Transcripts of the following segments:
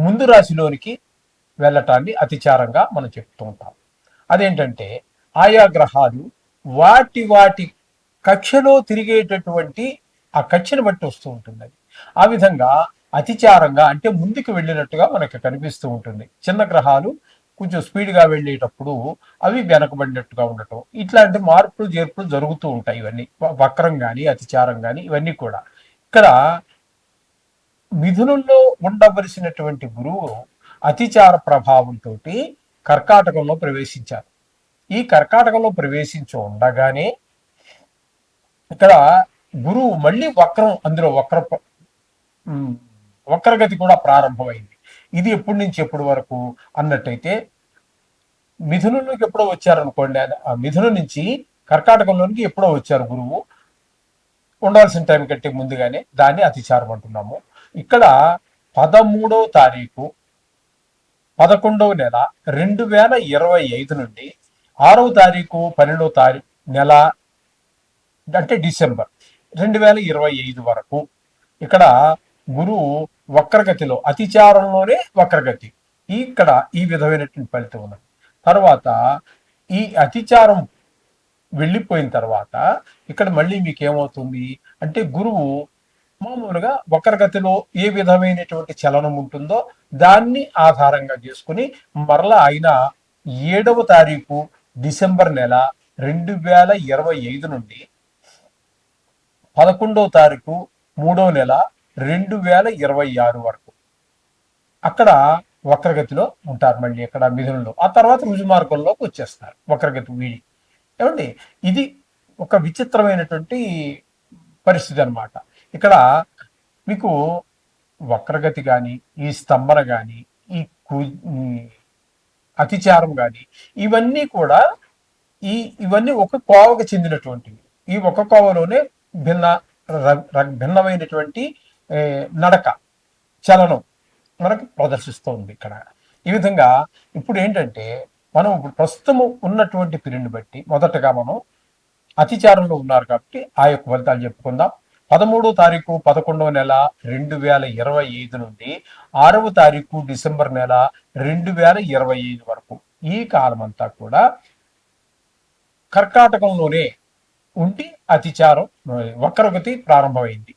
ముందు రాశిలోనికి వెళ్ళటాన్ని అతిచారంగా మనం చెప్తూ ఉంటాం. అదేంటంటే ఆయా గ్రహాలు వాటి వాటి కక్షలో తిరిగేటటువంటి ఆ కక్షను బట్టి వస్తూ ఉంటుంది అది. ఆ విధంగా అతిచారంగా అంటే ముందుకు వెళ్ళినట్టుగా మనకి కనిపిస్తూ ఉంటుంది. చిన్న గ్రహాలు కొంచెం స్పీడ్గా వెళ్ళేటప్పుడు అవి వెనకబడినట్టుగా ఉండటం. ఇట్లాంటి మార్పులు చేర్పులు జరుగుతూ ఉంటాయి ఇవన్నీ. వక్రం కానీ అతిచారం కానీ ఇవన్నీ కూడా. ఇక్కడ మిథునంలో ఉండవలసినటువంటి గురువు అతిచార ప్రభావంతో కర్కాటకంలో ప్రవేశించారు. ఈ కర్కాటకంలో ప్రవేశించి ఉండగానే ఇక్కడ గురువు మళ్ళీ వక్రం అందులో వక్ర వక్రగతి కూడా ప్రారంభమైంది. ఇది ఎప్పటి నుంచి ఎప్పటి వరకు అన్నట్టయితే మిథునంలోకి ఎప్పుడో వచ్చారనుకోండి ఆ మిథునం నుంచి కర్కాటకంలోనికి ఎప్పుడో వచ్చారు గురువు ఉండాల్సిన టైం కంటే ముందుగానే దాన్ని అతిచారం అంటున్నాము. ఇక్కడ పదమూడో తారీఖు పదకొండవ నెల రెండు వేల ఇరవై ఐదు నుండి ఆరవ తారీఖు పన్నెండవ తారీఖు నెల అంటే డిసెంబర్ రెండు వేల ఇరవై ఐదు వరకు ఇక్కడ గురువు వక్రగతిలో అతిచారంలోనే వక్రగతి. ఇక్కడ ఈ విధమైనటువంటి ఫలితం ఉన్నది. తర్వాత ఈ అతిచారం వెళ్ళిపోయిన తర్వాత ఇక్కడ మళ్ళీ మీకు ఏమవుతుంది అంటే గురువు మామూలుగా వక్రగతిలో ఏ విధమైనటువంటి చలనం ఉంటుందో దాన్ని ఆధారంగా చేసుకుని మరలా ఆయన ఏడవ తారీఖు డిసెంబర్ నెల రెండు వేల ఇరవై ఐదు నుండి పదకొండవ తారీఖు మూడో నెల రెండు వేల ఇరవై ఆరు వరకు అక్కడ వక్రగతిలో ఉంటారు మళ్ళీ అక్కడ మిథునంలో. ఆ తర్వాత రుజుమార్గంలోకి వచ్చేస్తారు వక్రగతి వీడి. ఏమండి? ఇది ఒక విచిత్రమైనటువంటి పరిస్థితి అన్నమాట. ఇక్కడ మీకు వక్రగతి కానీ ఈ స్తంభన కానీ ఈ కు- అతిచారం కానీ ఇవన్నీ కూడా ఈ ఇవన్నీ ఒక కోవకు చెందినటువంటివి. ఈ ఒక కోవలోనే భిన్న ర- ర- భిన్నమైనటువంటి నడక చలనం మనకు ప్రదర్శిస్తోంది ఇక్కడ. ఈ విధంగా ఇప్పుడు ఏంటంటే మనం ఇప్పుడు ప్రస్తుతము ఉన్నటువంటి పీరియడ్ని బట్టి మొదటగా మనం అతిచారంలో ఉన్నారు కాబట్టి ఆ యొక్క ఫలితాలు చెప్పుకుందాం. పదమూడో తారీఖు పదకొండవ నెల రెండు వేల ఇరవై ఐదు నుండి ఆరవ తారీఖు డిసెంబర్ నెల రెండు వేల ఇరవై ఐదు వరకు. ఈ కాలం అంతా కూడా కర్కాటకంలోనే ఉండి అతిచారం వక్రగతి ప్రారంభమైంది.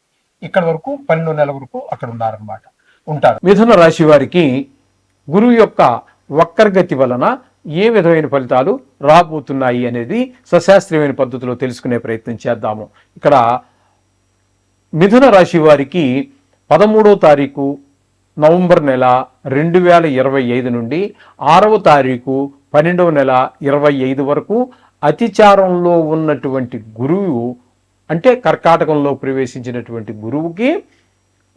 ఇక్కడ వరకు పన్నెండు నెలల వరకు అక్కడ ఉన్నారనమాట ఉంటారు. మిథున రాశి వారికి గురువు యొక్క వక్రగతి వలన ఏ విధమైన ఫలితాలు రాబోతున్నాయి అనేది సశాస్త్రీయమైన పద్ధతిలో తెలుసుకునే ప్రయత్నం చేద్దాము. ఇక్కడ మిథున రాశి వారికి పదమూడో తారీఖు నవంబర్ నెల రెండు వేల ఇరవై ఐదు నుండి ఆరవ తారీఖు పన్నెండవ నెల ఇరవై ఐదు వరకు అతిచారంలో ఉన్నటువంటి గురువు అంటే కర్కాటకంలో ప్రవేశించినటువంటి గురువుకి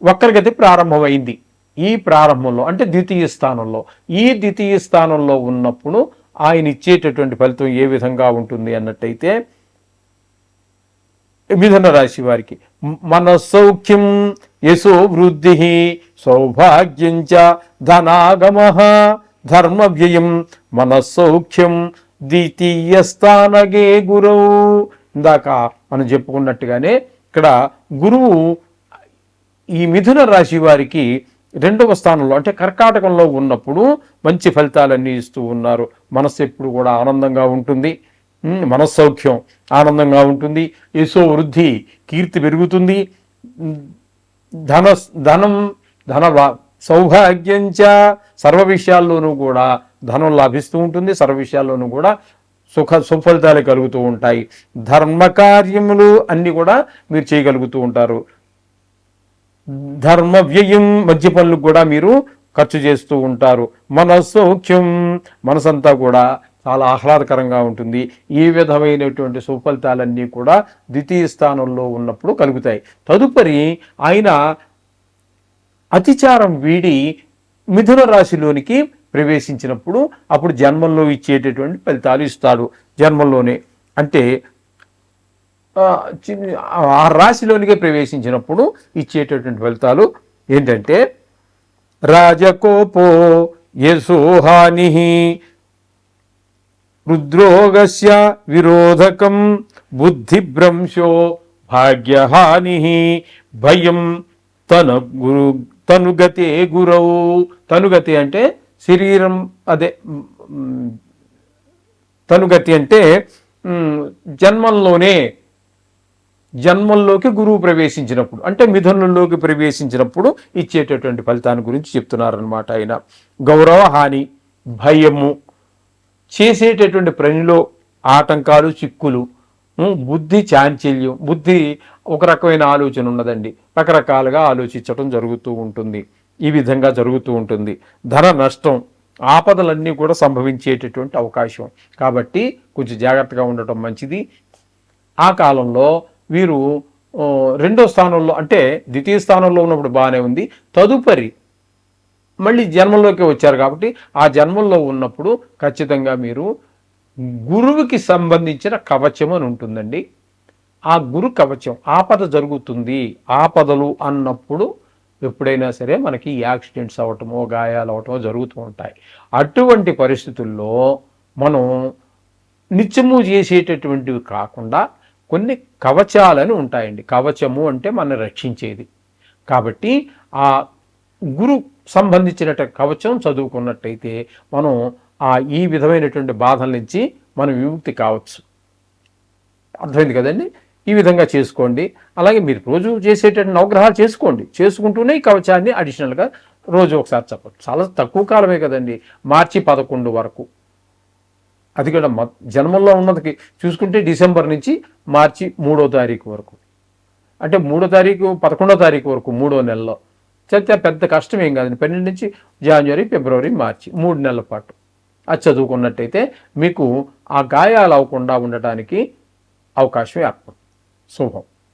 వక్రగతి ప్రారంభమైంది. ఈ ప్రారంభంలో అంటే ద్వితీయ స్థానంలో ఈ ద్వితీయ స్థానంలో ఉన్నప్పుడు ఆయన ఇచ్చేటటువంటి ఫలితం ఏ విధంగా ఉంటుంది అన్నట్టయితే మిథున రాశి వారికి మన సౌఖ్యం యశో వృద్ధి సౌభాగ్యం చ ధనాగమ ధర్మ వ్యయం మన సౌఖ్యం ద్వితీయ స్థానగే గురువు ఇందాక మనం చెప్పుకున్నట్టుగానే ఇక్కడ గురువు ఈ మిథున రాశి వారికి రెండవ స్థానంలో అంటే కర్కాటకంలో ఉన్నప్పుడు మంచి ఫలితాలన్నీ ఇస్తూ ఉన్నారు. మనస్సు ఎప్పుడు కూడా ఆనందంగా ఉంటుంది. మనస్సౌఖ్యం ఆనందంగా ఉంటుంది. యశో వృద్ధి కీర్తి పెరుగుతుంది. ధన ధనం ధన సౌభాగ్యంచ సర్వ విషయాల్లోనూ కూడా ధనం లాభిస్తూ ఉంటుంది. సర్వ విషయాల్లోనూ కూడా సుఖ సుఫలితాలు కలుగుతూ ఉంటాయి. ధర్మ కార్యములు అన్నీ కూడా మీరు చేయగలుగుతూ ఉంటారు. ధర్మ వ్యయం మధ్య పనులకు కూడా మీరు ఖర్చు చేస్తూ ఉంటారు. మనస్సౌఖ్యం మనసంతా కూడా చాలా ఆహ్లాదకరంగా ఉంటుంది. ఈ విధమైనటువంటి సుఫలితాలన్నీ కూడా ద్వితీయ స్థానంలో ఉన్నప్పుడు కలుగుతాయి. తదుపరి ఆయన అతిచారం వీడి మిథున రాశిలోనికి ప్రవేశించినప్పుడు అప్పుడు జన్మంలో ఇచ్చేటటువంటి ఫలితాలు ఇస్తాడు. జన్మంలోనే అంటే ఆ, చి- ఆ రాశిలోనికే ప్రవేశించినప్పుడు ఇచ్చేటటువంటి ఫలితాలు ఏంటంటే రాజకోపో యశోహాని రుద్రోగస్య విరోధకం బుద్ధిభ్రంశో భాగ్యహాని భయం తన గురు తనుగతే గురవు తనుగతి అంటే శరీరం అదే తనుగతి అంటే జన్మంలోనే జన్మంలోకి గురువు ప్రవేశించినప్పుడు అంటే మిథునంలోకి ప్రవేశించినప్పుడు ఇచ్చేటటువంటి ఫలితాన్ని గురించి చెప్తున్నారనమాట ఆయన. గౌరవ హాని భయము చేసేటటువంటి పనిలో ఆటంకాలు చిక్కులు బుద్ధి చాంచల్యం బుద్ధి ఒక రకమైన ఆలోచన ఉన్నదండి. రకరకాలుగా ఆలోచించటం జరుగుతూ ఉంటుంది. ఈ విధంగా జరుగుతూ ఉంటుంది. ధర నష్టం ఆపదలన్నీ కూడా సంభవించేటటువంటి అవకాశం. కాబట్టి కొంచెం జాగ్రత్తగా ఉండటం మంచిది. ఆ కాలంలో వీరు రెండో స్థానంలో అంటే ద్వితీయ స్థానంలో ఉన్నప్పుడు బాగానే ఉంది. తదుపరి మళ్ళీ జన్మంలోకి వచ్చారు కాబట్టి ఆ జన్మంలో ఉన్నప్పుడు ఖచ్చితంగా మీరు గురువుకి సంబంధించిన కవచం అని ఉంటుందండి. ఆ గురు కవచం ఆపద జరుగుతుంది. ఆపదలు అన్నప్పుడు ఎప్పుడైనా సరే మనకి యాక్సిడెంట్స్ అవ్వటమో గాయాలు అవటమో జరుగుతూ ఉంటాయి. అటువంటి పరిస్థితుల్లో మనం నిత్యము చేసేటటువంటివి కాకుండా కొన్ని కవచాలని ఉంటాయండి. కవచము అంటే మనం రక్షించేది. కాబట్టి ఆ గురు సంబంధించిన కవచం చదువుకున్నట్టయితే మనం ఆ ఈ విధమైనటువంటి బాధల నుంచి మనం విముక్తి కావచ్చు. అర్థమైంది కదండి? ఈ విధంగా చేసుకోండి. అలాగే మీరు రోజు చేసేటటువంటి నవగ్రహాలు చేసుకోండి. చేసుకుంటూనే ఈ కవచాన్ని అడిషనల్గా రోజు ఒకసారి చెప్పచ్చు. చాలా తక్కువ కాలమే కదండి. మార్చి పదకొండు వరకు. అది కూడా మ- జన్మంలో ఉన్నది చూసుకుంటే డిసెంబర్ నుంచి మార్చి మూడో తారీఖు వరకు. అంటే మూడో తారీఖు పదకొండో తారీఖు వరకు మూడో నెలలో. చదివితే పెద్ద కష్టం ఏం కాదండి పన్నెండు నుంచి జనవరి ఫిబ్రవరి మార్చి మూడు నెలల పాటు. అది చదువుకున్నట్టయితే మీకు ఆ గాయాలు అవ్వకుండా ఉండటానికి అవకాశం ఏర్పడుతుంది శుభం.